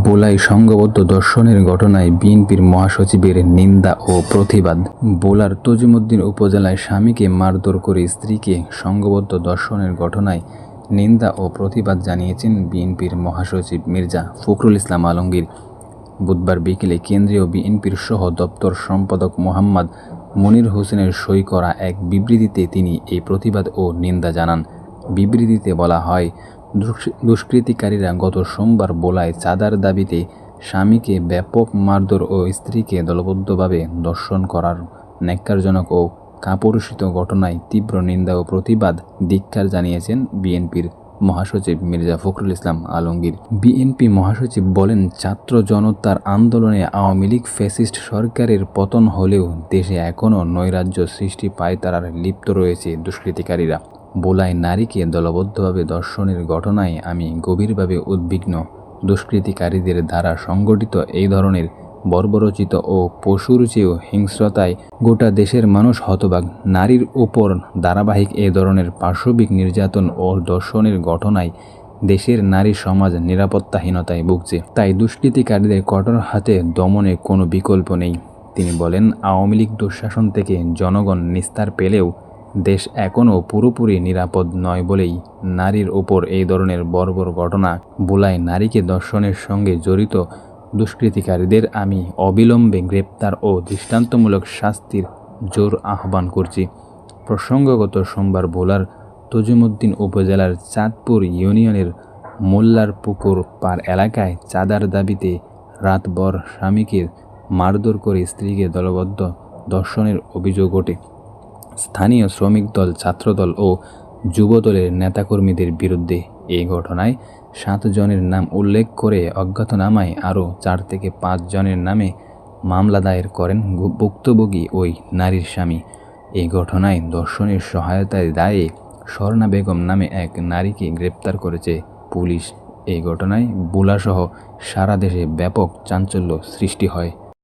বোলাই সংঘবদ্ধ দর্শনের ঘটনায় বিএনপির মহাসচিবের নিন্দা ও প্রতিবাদ। বোলার তজিমুদ্দিন উপজেলায় স্বামীকে মারধর করে স্ত্রীকে সংঘবদ্ধ দর্শনের ঘটনায় নিন্দা ও প্রতিবাদ জানিয়েছেন বিএনপির মহাসচিব মির্জা ফখরুল ইসলাম আলমগীর। বুধবার বিকেলে কেন্দ্রীয় বিএনপির সহ দপ্তর সম্পাদক মোহাম্মদ মনির হোসেনের সই করা এক বিবৃতিতে তিনি এই প্রতিবাদ ও নিন্দা জানান। বিবৃতিতে বলা হয় দুষ্কৃ- দুষ্কৃতিকারীরা গত সোমবার বোলায় চাঁদার দাবিতে স্বামীকে ব্যাপক মারধর ও স্ত্রীকে দলবদ্ধভাবে দর্শন করার ন্যাক্কারজনক ও কাপুরুষিত ঘটনায় তীব্র নিন্দা ও প্রতিবাদ ধিক্কার জানিয়েছেন বিএনপির মহাসচিব মির্জা ফখরুল ইসলাম আলমগীর। বিএনপি মহাসচিব বলেন, ছাত্র জনতার আন্দোলনে আওয়ামী লীগ ফ্যাসিস্ট সরকারের পতন হলেও দেশে এখনও নৈরাজ্য সৃষ্টি পায়তারার লিপ্ত রয়েছে দুষ্কৃতিকারীরা। বোলায় নারীকে দলবদ্ধভাবে দর্শনের ঘটনায় আমি গভীরভাবে উদ্বিগ্ন। দুষ্কৃতিকারীদের দ্বারা সংগঠিত এই ধরনের বর্বরচিত ও পশুর চেয়েও হিংস্রতায় গোটা দেশের মানুষ হতবাক। নারীর উপর ধারাবাহিক এ ধরনের পাশবিক নির্যাতন ও দর্শনের ঘটনায় দেশের নারী সমাজ নিরাপত্তাহীনতায় ভুগছে। তাই দুষ্কৃতিকারীদের কঠোর হাতে দমনে কোনো বিকল্প নেই। তিনি বলেন, আওয়ামী লীগ দুঃশাসন থেকে জনগণ নিস্তার পেলেও দেশ এখনও পুরোপুরি নিরাপদ নয় বলেই নারীর ওপর এই ধরনের বর্বর ঘটনা বোলায় নারীকে দর্শনের সঙ্গে জড়িত দুষ্কৃতিকারীদের আমি অবিলম্বে গ্রেপ্তার ও দৃষ্টান্তমূলক শাস্তির জোর আহ্বান করছি। প্রসঙ্গগত সোমবার ভোলার তজিমুদ্দিন উপজেলার চাঁদপুর ইউনিয়নের মোল্লার পুকুর পার এলাকায় চাঁদার দাবিতে রাতভর স্বামীকে মারধর করে স্ত্রীকে দলবদ্ধ দর্শনের অভিযোগ ওঠে। স্থানীয় শ্রমিক দল ছাত্রদল ও যুবদলের নেতাকর্মীদের বিরুদ্ধে এই ঘটনায় সাত জনের নাম উল্লেখ করে অজ্ঞাতনামায় আরও চার থেকে পাঁচ জনের নামে মামলা দায়ের করেন ভুক্তভোগী ওই নারীর স্বামী। এই ঘটনায় দর্শনের সহায়তায় দায়ে স্বর্ণা বেগম নামে এক নারীকে গ্রেপ্তার করেছে পুলিশ। এই ঘটনায় বুলাসহ সারা দেশে ব্যাপক চাঞ্চল্য সৃষ্টি হয়।